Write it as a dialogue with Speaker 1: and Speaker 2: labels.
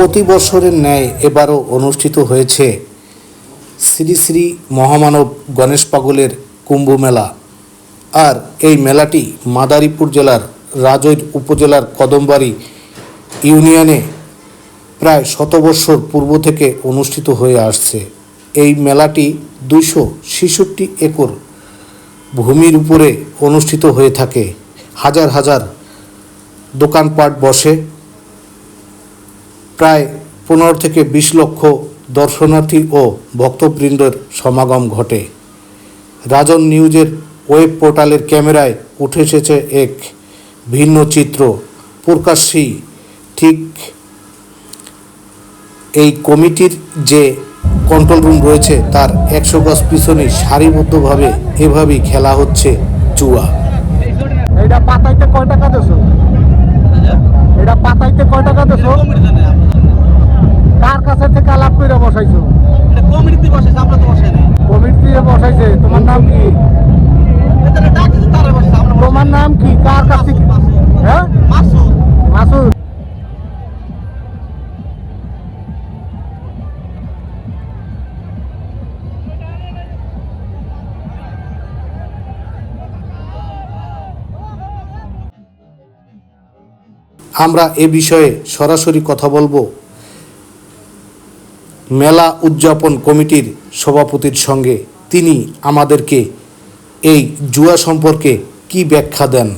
Speaker 1: প্রতি বছরের ন্যায় এবারও অনুষ্ঠিত হয়েছে শ্রী শ্রী মহামানব গণেশ পাগলের কুম্ভ মেলা আর এই মেলাটি মাদারীপুর জেলার রাজৈর উপজেলার কদমবাড়ি ইউনিয়নে প্রায় শত বৎসর পূর্ব থেকে অনুষ্ঠিত হয়ে আসছে। এই মেলাটি দুইশো ছেষট্টি একর ভূমির উপরে অনুষ্ঠিত হয়ে থাকে। হাজার হাজার দোকানপাট বসে প্রায় পনেরো থেকে বিশ লক্ষ দর্শনার্থী ও ভক্তবৃন্দের সমাগম ঘটে। রাজন নিউজের ওয়েব পোর্টালের ক্যামেরায় উঠে এসেছে এক ভিন্ন চিত্র। প্রকাশ্যী ঠিক এই কমিটির যে কন্ট্রোল রুম রয়েছে, তার একশো গজ পিছনে সারিবদ্ধভাবে এভাবেই খেলা হচ্ছে জুয়া
Speaker 2: এইটা পাতাইতে কয় টাকা দেছো? এটা পাতাইতে কয় টাকা দেছো
Speaker 3: কমিটিতে নেই আমরা জানি না।
Speaker 2: কার কাছে থেকে আলাপ করে বসাইছো?
Speaker 3: কমিটিতে আমরা তো নাই।
Speaker 2: বসাইছে তোমার নাম কি? তোমার নাম কি? কার কাছ থেকে। হ্যাঁ?
Speaker 3: মাসুদ।
Speaker 2: মাসুদ।
Speaker 1: আমরা এ বিষয়ে সরাসরি কথা বলব। মেলা উদযাপন কমিটির সভাপতির সঙ্গে তিনি আমাদেরকে এই জুয়া সম্পর্কে কি ব্যাখ্যা দেন?